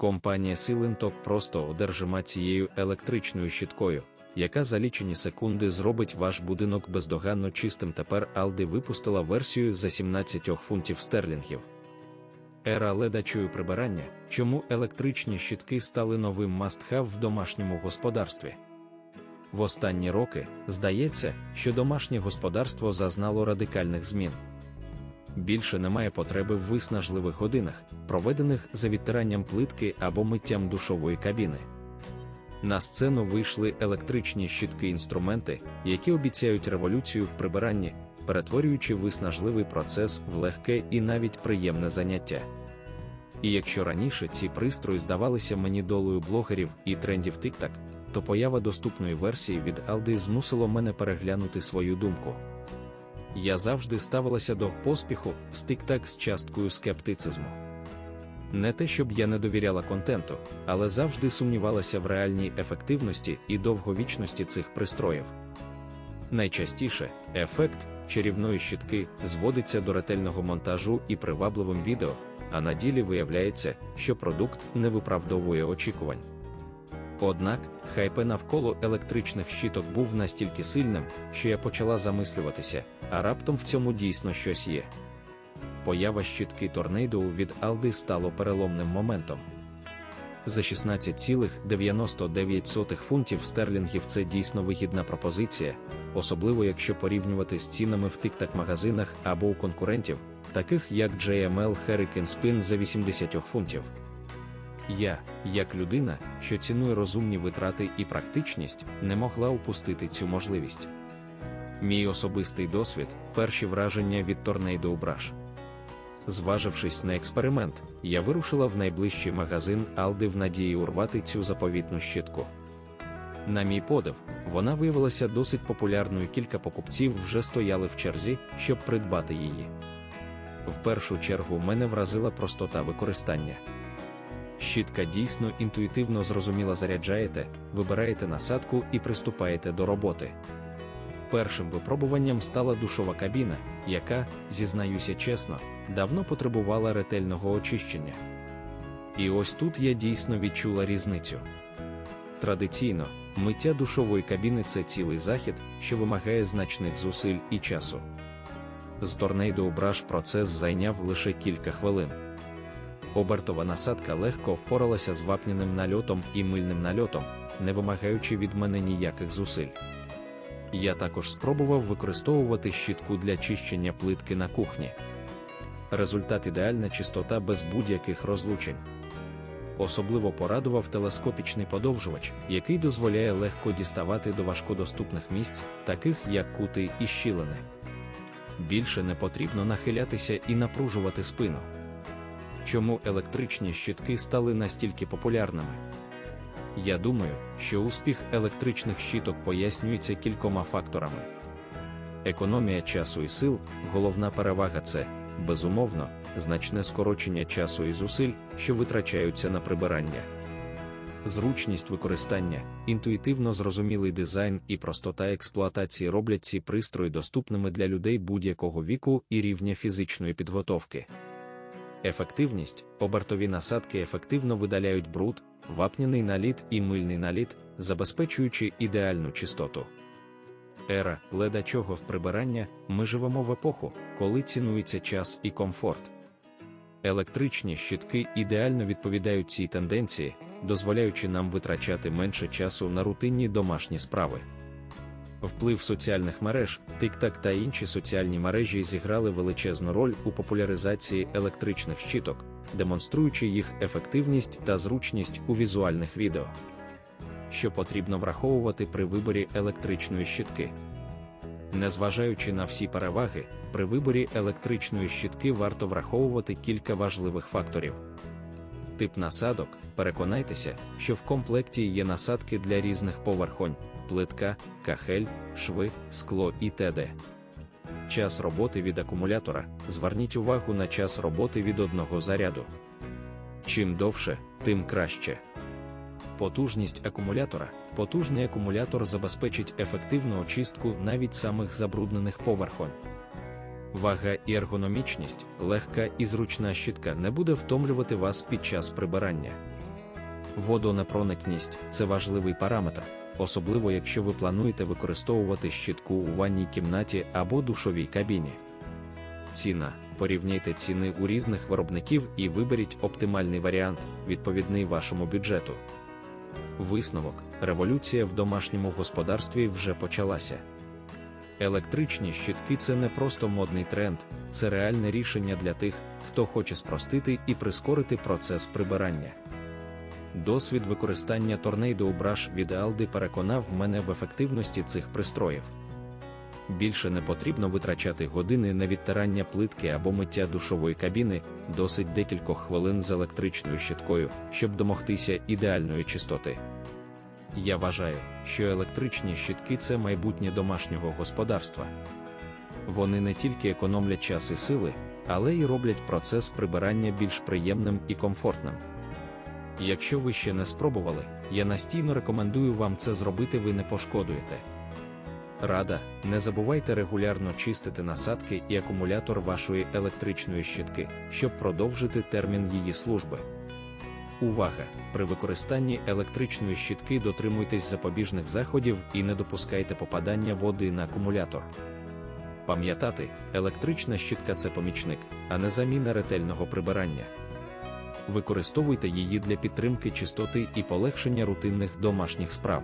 Компанія Silentok просто одержима цією електричною щіткою, яка за лічені секунди зробить ваш будинок бездоганно чистим. Тепер Aldi випустила версію за 17 фунтів стерлінгів. Ера ледачою прибирання, чому електричні щітки стали новим must-have в домашньому господарстві. В останні роки здається, що домашнє господарство зазнало радикальних змін. Більше немає потреби в виснажливих годинах, проведених за відтиранням плитки або миттям душової кабіни. На сцену вийшли електричні щітки-інструменти, які обіцяють революцію в прибиранні, перетворюючи виснажливий процес в легке і навіть приємне заняття. І якщо раніше ці пристрої здавалися мені долою блогерів і трендів TikTok, то поява доступної версії від Aldi змусило мене переглянути свою думку. Я завжди ставилася до поспіху TikTok з часткою скептицизму. Не те, щоб я не довіряла контенту, але завжди сумнівалася в реальній ефективності і довговічності цих пристроїв. Найчастіше ефект чарівної щітки зводиться до ретельного монтажу і привабливим відео, а на ділі виявляється, що продукт не виправдовує очікувань. Однак, хайпе навколо електричних щиток був настільки сильним, що я почала замислюватися, а раптом в цьому дійсно щось є. Поява щитки торнейдо від Aldi стало переломним моментом. За 16,99 фунтів стерлінгів це дійсно вигідна пропозиція, особливо якщо порівнювати з цінами в тиктак-магазинах або у конкурентів, таких як JML Hurricane Spin за 80 фунтів. Я, як людина, що цінує розумні витрати і практичність, не могла упустити цю можливість. Мій особистий досвід перші враження від торнейдо Brush. Зважившись на експеримент, я вирушила в найближчий магазин Aldi в надії урвати цю заповітну щитку. На мій подив, вона виявилася досить популярною. Кілька покупців вже стояли в черзі, щоб придбати її. В першу чергу мене вразила простота використання. Щітка дійсно інтуїтивно зрозуміло заряджаєте, вибираєте насадку і приступаєте до роботи. Першим випробуванням стала душова кабіна, яка, зізнаюся чесно, давно потребувала ретельного очищення. І ось тут я дійсно відчула різницю. Традиційно, миття душової кабіни це цілий захід, що вимагає значних зусиль і часу. З торнейдо Brush процес зайняв лише кілька хвилин. Обертова насадка легко впоралася з вапняним нальотом і мильним нальотом, не вимагаючи від мене ніяких зусиль. Я також спробував використовувати щітку для чищення плитки на кухні. Результат ідеальна чистота без будь-яких розлучень. Особливо порадував телескопічний подовжувач, який дозволяє легко діставати до важкодоступних місць, таких як кути і щілини. Більше не потрібно нахилятися і напружувати спину. Чому електричні щітки стали настільки популярними? Я думаю, що успіх електричних щиток пояснюється кількома факторами. Економія часу і сил, головна перевага це, безумовно, значне скорочення часу і зусиль, що витрачаються на прибирання. Зручність використання, інтуїтивно зрозумілий дизайн і простота експлуатації роблять ці пристрої доступними для людей будь-якого віку і рівня фізичної підготовки. Ефективність, обертові насадки ефективно видаляють бруд, вапняний наліт і мильний наліт, забезпечуючи ідеальну чистоту. Ера ледачого в прибирання ми живемо в епоху, коли цінується час і комфорт. Електричні щитки ідеально відповідають цій тенденції, дозволяючи нам витрачати менше часу на рутинні домашні справи. Вплив соціальних мереж, TikTok та інші соціальні мережі зіграли величезну роль у популяризації електричних щиток, демонструючи їх ефективність та зручність у візуальних відео. Що потрібно враховувати при виборі електричної щитки. Незважаючи на всі переваги, при виборі електричної щитки варто враховувати кілька важливих факторів. Тип насадок, переконайтеся, що в комплекті є насадки для різних поверхонь, плитка, кахель, шви, скло і т.д. Час роботи від акумулятора. Зверніть увагу на час роботи від одного заряду. Чим довше, тим краще. Потужність акумулятора. Потужний акумулятор забезпечить ефективну очистку навіть самих забруднених поверхонь. Вага і ергономічність, легка і зручна щітка не буде втомлювати вас під час прибирання. Водонепроникність це важливий параметр, особливо якщо ви плануєте використовувати щітку у ванній кімнаті або душовій кабіні. Ціна. Порівняйте ціни у різних виробників і виберіть оптимальний варіант, відповідний вашому бюджету. Висновок: революція в домашньому господарстві вже почалася. Електричні щітки це не просто модний тренд, це реальне рішення для тих, хто хоче спростити і прискорити процес прибирання. Досвід використання Tornado Brush від Aldi переконав мене в ефективності цих пристроїв. Більше не потрібно витрачати години на відтирання плитки або миття душової кабіни, досить декількох хвилин з електричною щіткою, щоб домогтися ідеальної чистоти. Я вважаю, що електричні щітки це майбутнє домашнього господарства. Вони не тільки економлять час і сили, але й роблять процес прибирання більш приємним і комфортним. Якщо ви ще не спробували, я настійно рекомендую вам це зробити, ви не пошкодуєте. Рада, не забувайте регулярно чистити насадки і акумулятор вашої електричної щітки, щоб продовжити термін її служби. Увага! При використанні електричної щітки дотримуйтесь запобіжних заходів і не допускайте попадання води на акумулятор. Пам'ятати, електрична щітка це помічник, а не заміна ретельного прибирання. Використовуйте її для підтримки чистоти і полегшення рутинних домашніх справ.